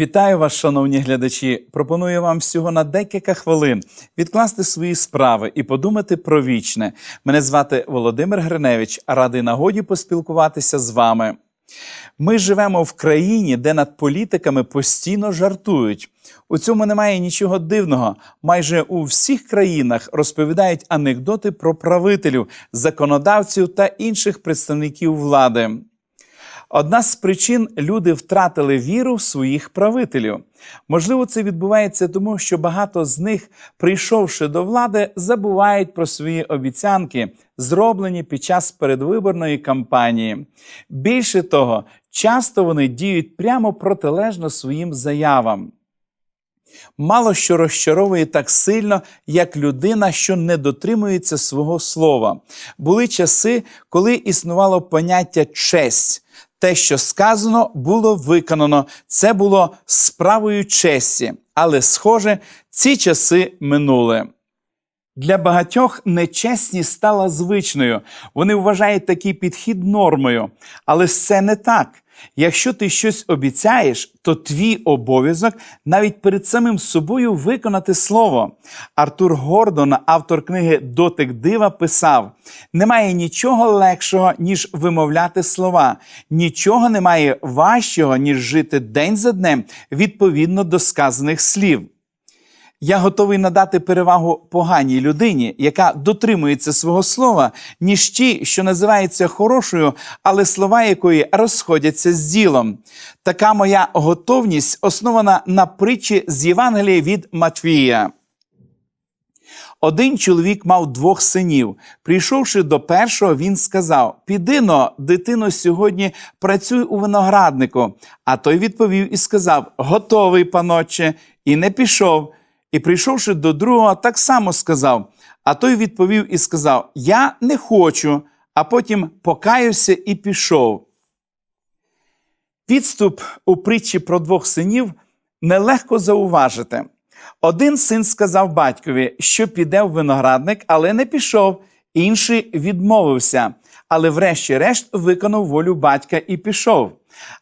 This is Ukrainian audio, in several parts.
Вітаю вас, шановні глядачі. Пропоную вам всього на декілька хвилин відкласти свої справи і подумати про вічне. Мене звати Володимир Гриневич, радий нагоді поспілкуватися з вами. Ми живемо в країні, де над політиками постійно жартують. У цьому немає нічого дивного. Майже у всіх країнах розповідають анекдоти про правителів, законодавців та інших представників влади. Одна з причин люди втратили віру в своїх правителів. Можливо, це відбувається тому, що багато з них, прийшовши до влади, забувають про свої обіцянки, зроблені під час передвиборної кампанії. Більше того, часто вони діють прямо протилежно своїм заявам. Мало що розчаровує так сильно, як людина, що не дотримується свого слова. Були часи, коли існувало поняття честь. Те, що сказано, було виконано. Це було справою честі. Але, схоже, ці часи минули. Для багатьох нечесність стала звичною. Вони вважають такий підхід нормою. Але це не так. Якщо ти щось обіцяєш, то твій обов'язок навіть перед самим собою виконати слово. Артур Гордон, автор книги Дотик дива, писав: немає нічого легшого, ніж вимовляти слова, нічого немає важчого, ніж жити день за днем відповідно до сказаних слів. Я готовий надати перевагу поганій людині, яка дотримується свого слова, ніж ті, що називаються хорошою, але слова якої розходяться з ділом. Така моя готовність основана на притчі з Євангелія від Матвія. Один чоловік мав двох синів. Прийшовши до першого, він сказав: Піди но, дитино, сьогодні працюй у винограднику. А той відповів і сказав: Готовий, паноче, і не пішов. І прийшовши до другого, так само сказав. А той відповів і сказав: Я не хочу, а потім покаявся і пішов. Підступ у притчі про двох синів нелегко зауважити. Один син сказав батькові, що піде в виноградник, але не пішов, інший відмовився, але врешті-решт виконав волю батька і пішов.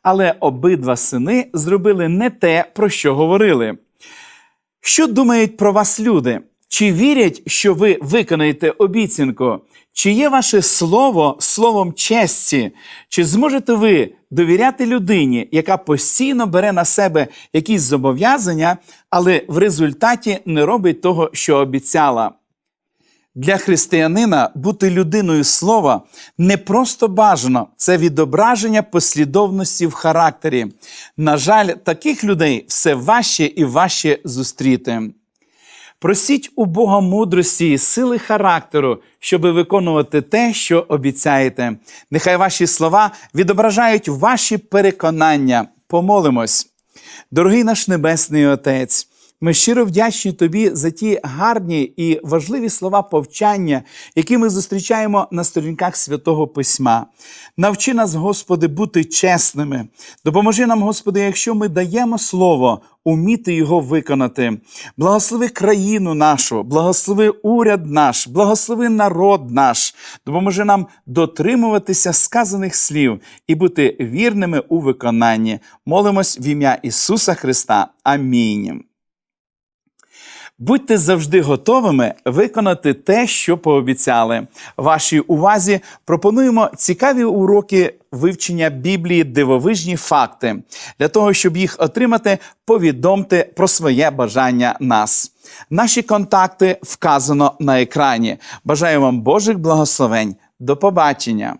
Але обидва сини зробили не те, про що говорили. Що думають про вас люди? Чи вірять, що ви виконаєте обіцянку? Чи є ваше слово словом честі? Чи зможете ви довіряти людині, яка постійно бере на себе якісь зобов'язання, але в результаті не робить того, що обіцяла? Для християнина бути людиною слова не просто бажано, це відображення послідовності в характері. На жаль, таких людей все важче і важче зустріти. Просіть у Бога мудрості і сили характеру, щоб виконувати те, що обіцяєте. Нехай ваші слова відображають ваші переконання. Помолимось. Дорогий наш Небесний Отець. Ми щиро вдячні тобі за ті гарні і важливі слова повчання, які ми зустрічаємо на сторінках святого Письма. Навчи нас, Господи, бути чесними. Допоможи нам, Господи, якщо ми даємо слово, уміти його виконати. Благослови країну нашу, благослови уряд наш, благослови народ наш. Допоможи нам дотримуватися сказаних слів і бути вірними у виконанні. Молимось в ім'я Ісуса Христа. Амінь. Будьте завжди готовими виконати те, що пообіцяли. Вашій увазі пропонуємо цікаві уроки вивчення Біблії, дивовижні факти. Для того, щоб їх отримати, повідомте про своє бажання нас. Наші контакти вказано на екрані. Бажаю вам Божих благословень. До побачення!